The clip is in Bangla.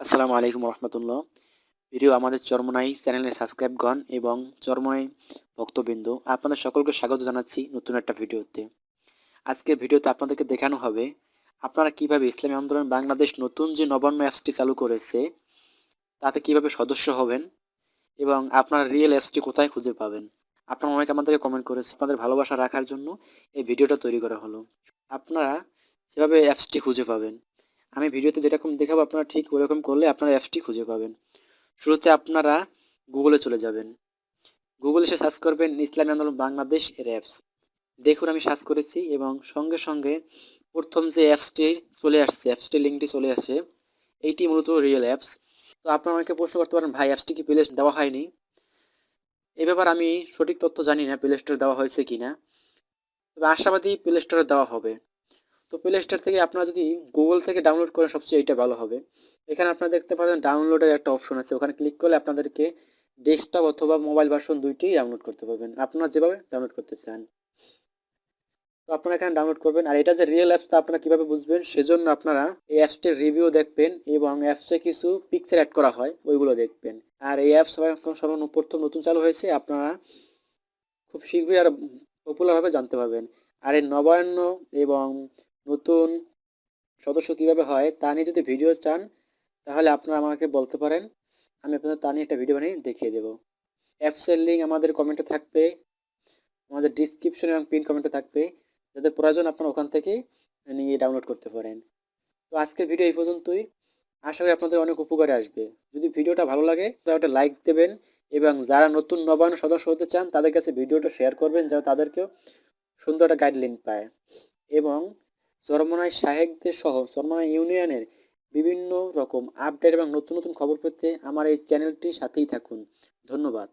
আসসালামু আলাইকুম রহমতুল্লাহ ভিডিও আমাদের চরমনাই চ্যানেলে সাবস্ক্রাইবগণ এবং চরমনাই ভক্তবৃন্দ, আপনাদের সকলকে স্বাগত জানাচ্ছি নতুন একটা ভিডিওতে। আজকের ভিডিওতে আপনাদেরকে দেখানো হবে, আপনারা কীভাবে ইসলামী আন্দোলন বাংলাদেশ নতুন যে নবান্ন অ্যাপসটি চালু করেছে, তাতে কীভাবে সদস্য হবেন এবং আপনার রিয়েল অ্যাপসটি কোথায় খুঁজে পাবেন। আপনারা অনেকে আমাদেরকে কমেন্ট করেছে, আপনাদের ভালোবাসা রাখার জন্য এই ভিডিওটা তৈরি করা হলো। আপনারা সেভাবে অ্যাপসটি খুঁজে পাবেন আমি ভিডিওতে যেরকম দেখাবো, আপনারা ঠিক ওরকম করলে আপনারা অ্যাপসটি খুঁজে পাবেন। শুরুতে আপনারা গুগলে চলে যাবেন। গুগলে এসে সার্চ করবেন ইসলামী আন্দোলন বাংলাদেশ এর অ্যাপস দেখুন আমি সার্চ করেছি এবং সঙ্গে সঙ্গে প্রথম যে অ্যাপসটি চলে আসছে অ্যাপসটির লিঙ্কটি চলে আসে এইটি মূলত রিয়েল অ্যাপস তো আপনারা অনেকে প্রশ্ন করতে পারেন, ভাই অ্যাপসটি কি প্লে দেওয়া হয়নি? এ ব্যাপারে আমি সঠিক তথ্য জানি না প্লে স্টোরে দেওয়া হয়েছে কি না তবে আশাবাদী প্লে স্টোরে দেওয়া হবে। তো প্লে স্টোর থেকে আপনারা যদি গুগল থেকে ডাউনলোড করেন, সবচেয়ে এইটা ভালো হবে। এখানে আপনারা দেখতে পাচ্ছেন ডাউনলোডের একটা অপশন আছে। ওখানে ক্লিক করলে আপনাদেরকে ডেস্কটপ অথবা মোবাইল ভার্সন দুইটিই ডাউনলোড করতে পারবেন। আপনারা যেভাবে ডাউনলোড করতে চান। তো আপনারা এখানে ডাউনলোড করবেন। আর এটা যে রিয়েল অ্যাপস তা আপনারা কীভাবে বুঝবেন? সেজন্য আপনারা এই অ্যাপসটির রিভিউ দেখবেন এবং অ্যাপসে কিছু পিকচার অ্যাড করা হয়, ওইগুলো দেখবেন। আর এই অ্যাপস সবাই প্রথম নতুন চালু হয়েছে, আপনারা খুব শীঘ্রই আর পপুলারভাবে জানতে পারবেন। আর এই নবায়ন এবং নতুন সদস্য কীভাবে হয় তা নিয়ে যদি ভিডিও চান, তাহলে আপনারা আমাকে বলতে পারেন। আমি আপনাদের তা নিয়ে একটা ভিডিও বানিয়ে দেখিয়ে দেবো। অ্যাপসের লিঙ্ক আমাদের কমেন্টে থাকবে, আমাদের ডিসক্রিপশন এবং পিন কমেন্টে থাকবে যাদের প্রয়োজন আপনারা ওখান থেকে নিয়ে ডাউনলোড করতে পারেন। তো আজকের ভিডিও এই পর্যন্তই। আশা করি আপনাদের অনেক উপকারে আসবে। যদি ভিডিওটা ভালো লাগে, তাহলে একটা লাইক দেবেন এবং যারা নতুন নবায়ন সদস্য হতে চান, তাদের কাছে ভিডিওটা শেয়ার করবেন, যেন তাদেরকেও সুন্দর একটা গাইডলাইন পায়। এবং চরমনাই সাহেবদের সহ চরমনায় ইউনিয়নের বিভিন্ন রকম আপডেট এবং নতুন নতুন খবর পেতে আমার এই চ্যানেলটির সাথেই থাকুন। ধন্যবাদ।